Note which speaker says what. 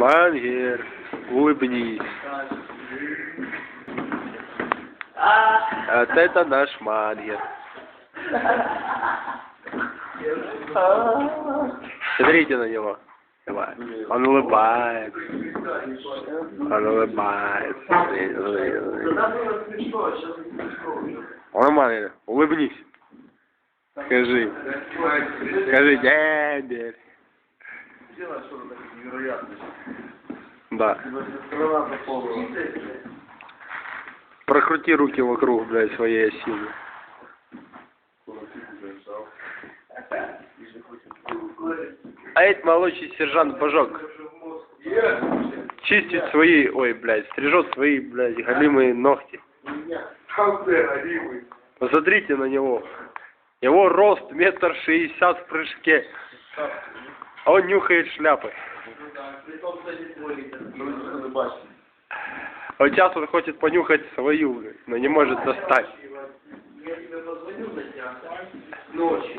Speaker 1: Мангер, улыбнись. Вот это наш мангер. Смотрите на него. Давай. Он улыбается. Он улыбается. Он мангер, улыбнись. Скажи. Скажи, дядя.
Speaker 2: Сделай что-то такое невероятное.
Speaker 1: Да.
Speaker 2: Страна заполнила.
Speaker 1: Прокрути руки вокруг, блядь, своей оси. А этот молодший сержант Божок чистит свои, ой, блядь, стрижет свои, блядь, голимые ногти. Посмотрите на него. Его рост метр шестьдесят в прыжке. А он нюхает шляпы. А вот сейчас он хочет понюхать свою, но не может достать.
Speaker 2: Я тебе позвоню. Ночью.